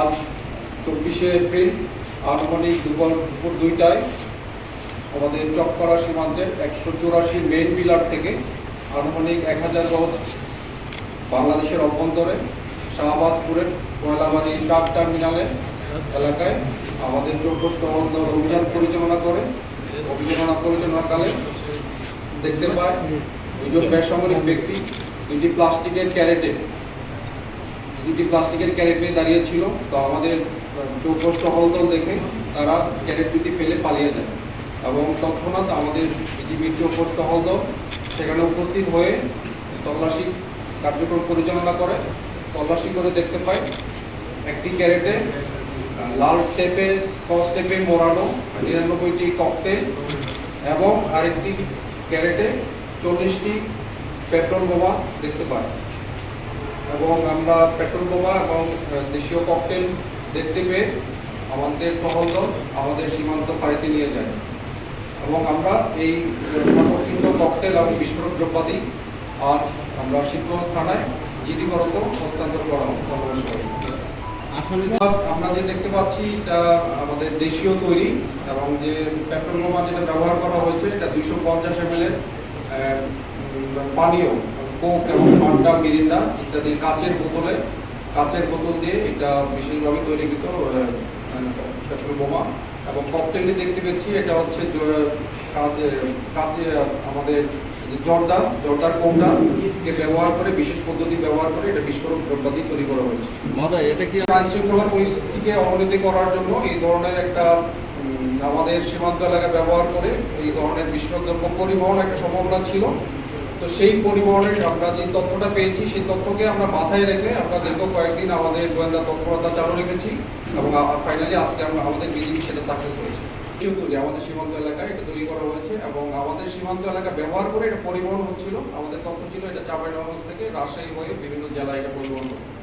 আজ চব্বিশে এপ্রিল, আনুমানিক দুপুর দুপুর দুইটায় আমাদের চকপাড়া সীমান্তের একশো চুরাশি মেইন পিলার থেকে আনুমানিক এক হাজার গজ বাংলাদেশের অভ্যন্তরে শাহবাজপুরের কয়লাবাড়ি ট্রাক টার্মিনালে এলাকায় আমাদের চৌকষ্ট দল অভিযান পরিচালনা করে অভিযাননা পরিচালনাকালে দেখতে পায় দুজন বেসামরিক ব্যক্তি, দুটি প্লাস্টিকের ক্যারেটে দুটি প্লাস্টিকের ক্যারেট নিয়ে দাঁড়িয়ে ছিল। তো আমাদের চৌকষ্ট হলদল দেখে তারা ক্যারেট দুটি ফেলে পালিয়ে যায়। এবং তৎক্ষণাৎ আমাদের বিজিবির চৌকষ্ট হলদল সেখানে উপস্থিত হয়ে তল্লাশি কার্যক্রম পরিচালনা করে। তল্লাশি করে দেখতে পাই, একটি ক্যারেটে লাল টেপে, স্কচ টেপে মোড়ানো নিরানব্বইটি ককটেল এবং আরেকটি ক্যারেটে চল্লিশটি পেট্রোল বোমা দেখতে পাই। এবং আমরা পেট্রোল বোমা এবং দেশীয় ককটেল দেখতে পেয়ে আমাদের টহল দল আমাদের সীমান্ত ফাঁড়িতে নিয়ে যায়। এবং আমরা এই প্রকৃত ককটেল এবং বিস্ফোরক দ্রব্যাদি আজ আমরা শিবগঞ্জ থানায় জিডিগত হস্তান্তর করা আসলে আমরা যে দেখতে পাচ্ছি এটা আমাদের দেশীয় তৈরি এবং যে পেট্রোল বোমা যেটা ব্যবহার করা হয়েছে এটা দুইশো পঞ্চাশ এম এর পানীয়। কোক এবং ফান্ডা মিরিন্ডা ইত্যাদি কাচের বোতলে কাচের বোতল দিয়ে এটা বিশেষভাবে তৈরিকৃত পেট্রোল বোমা। এবং ককটেলটি দেখতে পেয়েছি এটা হচ্ছে জ- কাচে কাচে আমাদের জর্দা জর্দার কোমটা কে ব্যবহার করে বিশেষ পদ্ধতি ব্যবহার করে এটা বিস্ফোরক দ্রব্যাদি তৈরি করা হয়েছে। মহোদয় এটা কি আইন শৃঙ্খলা পরিস্থিতিকে অবনতি করার জন্য এই ধরনের একটা আমাদের সীমান্ত এলাকা ব্যবহার করে এই ধরনের বিস্ফোরক দ্রব্য পরিবহন একটা সম্ভাবনা ছিল। তো সেই পরিবহনের আমরা যে তথ্যটা পেয়েছি, সেই তথ্যকে আমরা মাথায় রেখে আমরা দীর্ঘ কয়েকদিন আমাদের গোয়েন্দা তৎপরতা চালু রেখেছি এবং ফাইনালি আজকে আমরা আমাদের বিজিবি সেটা সাকসেস হয়েছে তৈরি আমাদের সীমান্ত এলাকায় এটা তৈরি করা হয়েছে এবং আমাদের সীমান্ত এলাকা ব্যবহার করে এটা পরিবহন হচ্ছিল, আমাদের তথ্য ছিল এটা চাঁপাইনবাবগঞ্জ থেকে রাজশাহী হয়ে বিভিন্ন জেলায় এটা পরিবহন হতো